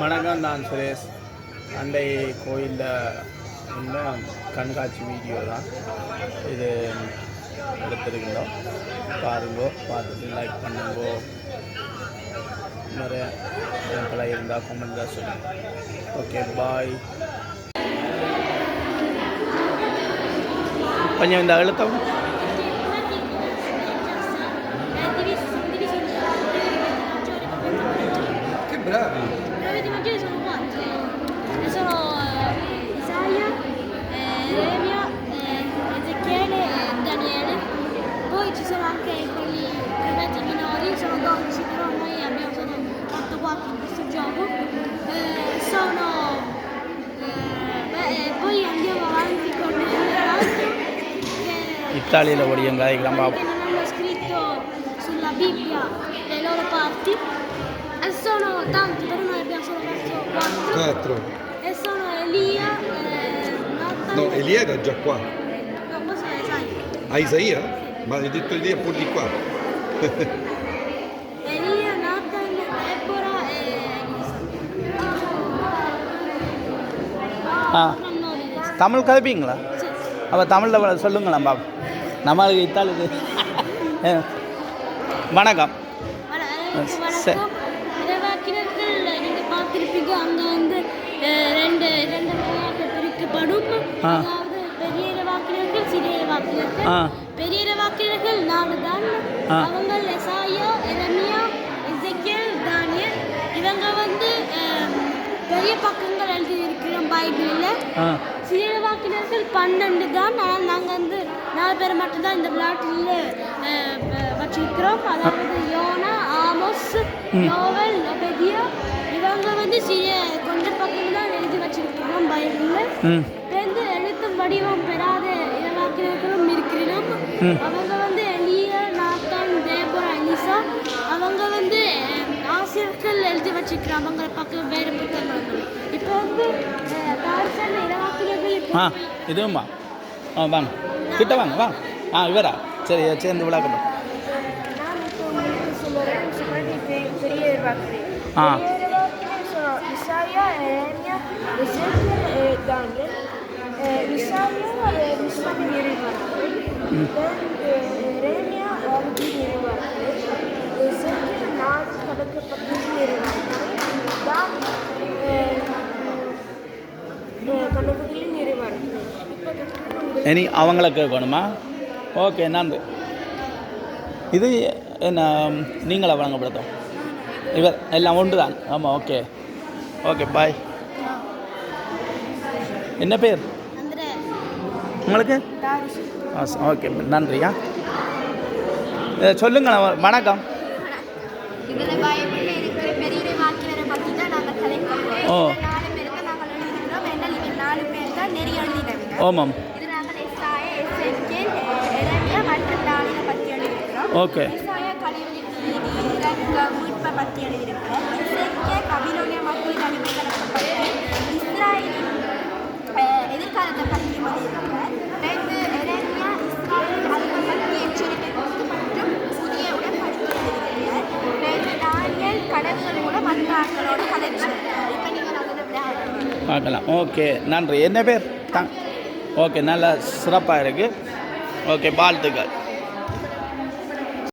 வணக்கம் நான் சுரேஷ் அண்டை கோயிலில் உள்ள கண்காட்சி வீடியோ தான் இது எடுத்திருக்கிறோம் பாருங்கோ பார்த்துட்டு லைக் பண்ணுங்கோ நிறைய பல இருந்தால் கமெண்ட் சொல்லுங்கள் ஓகே பாய் கொஞ்சம் இந்த அழுத்தம் Che anche sono quattro. Eh. E sono eh, Isaia, eh, eh, Ezechiele e Daniele. Poi ci sono anche quelli prefetti minori, sono 12, però noi abbiamo solo fatto 4 in questo gioco. Eh, sono... Eh, beh, eh, poi andiamo avanti con l'altro. Italia lavoriamo, dai, gran bravo. Che non hanno scritto sulla Bibbia le loro parti. Quattro Quattro. e sono Elia, eh, Nathan, No, Elia era già qua. no, cosa è, sai? A Isaia? Ma hai detto Elia pur di qua. Elia, Nathan, Deborah e Elisa. Ah. Tamil கதைப்பீங்களா Sì. அப்போ தமிழில் சொல்லுங்களேன் பாப்போம் நம்மளுக்கு இத்தாலிக்கு ஆ. வணக்கம் சரி. வணக்கம் இறைவாக்கினர்கள் நீங்க பார்த்திருப்பீங்க அங்க வந்து ரெண்டு ரெண்டு வகையாக பிரிக்கப்படும். அதாவது பெரிய இறைவாக்கினர்கள் சிறிய ஆ. பெரிய இறைவாக்கினர்கள் நாலு தான். அவங்க எசாயா எரமியா எசேக்கியேல் தானியல். இவங்க வந்து பெரிய பக்கங்கள் எழுதி இருக்கிறோம் பைபிளில் சிறிய இறைவாக்கினர்கள் பன்னெண்டு தான் ஆனால் நாங்கள் வந்து நாலு பேர் மட்டும்தான் இந்த விளையாட்டில் வச்சிருக்கிறோம். அதாவது யோனா ஆமோஸ் யோவல் ஒபெதியா இவங்க வந்து சிறிய கொஞ்சம் பக்கம் தான் எழுதி வச்சிருக்கிறோம் பைபிளில் ம் வந்து எழுத்தும் வடிவம் பெறாத இறைவாக்கினர்களும் இருக்கிறோம். அவங்க வந்து எலியா நாத்தான் தேபரா எலிசா அவங்க வந்து ஆசிரியர்கள் எழுதி வச்சிருக்கிறாங்க அவங்க பக்கம் வேறு புத்தகங்கள் இப்போ வந்து இறைவாக்கினர்கள் இப்போ ஆ இதுவும்மா. ஆ வாங்க. கிட்ட வாங்க வாங்க. ஆ இவரா? சரி சேர்ந்து சொல்றது பெரிய இறைவாக்கினர் ஆ. பெரிய இறைவாக்கினர் sono Isaia, Eremia, Ezechiel e Daniel. Eh, Isaia è Muslim இறைவாக்கினர் Eremia அரபி இறைவாக்கினர் Ezechiel நாடு இனி அவங்கள கேட்கணுமா ஓகே நன்றி இது என்ன நீங்களா வழங்கப்படுத்தும் இவர் எல்லாம் ஒன்று தான் ஆமாம் ஓகே ஓகே பாய் என்ன பேர்? உங்களுக்கு? ஓகே நன்றியா? சொல்லுங்க வணக்கம். ஓ. ஓமாம் ஓகே. பற்றி எழுதியிருக்கிறேன் கபிலோனிய மக்களின் அடிமைகளை பற்றி பார்க்கலாம். ஓகே நன்றி. என்ன பேர்? தான் ஓகே நல்லா சிறப்பாக இருக்குது ஓகே வாழ்த்துக்கள்.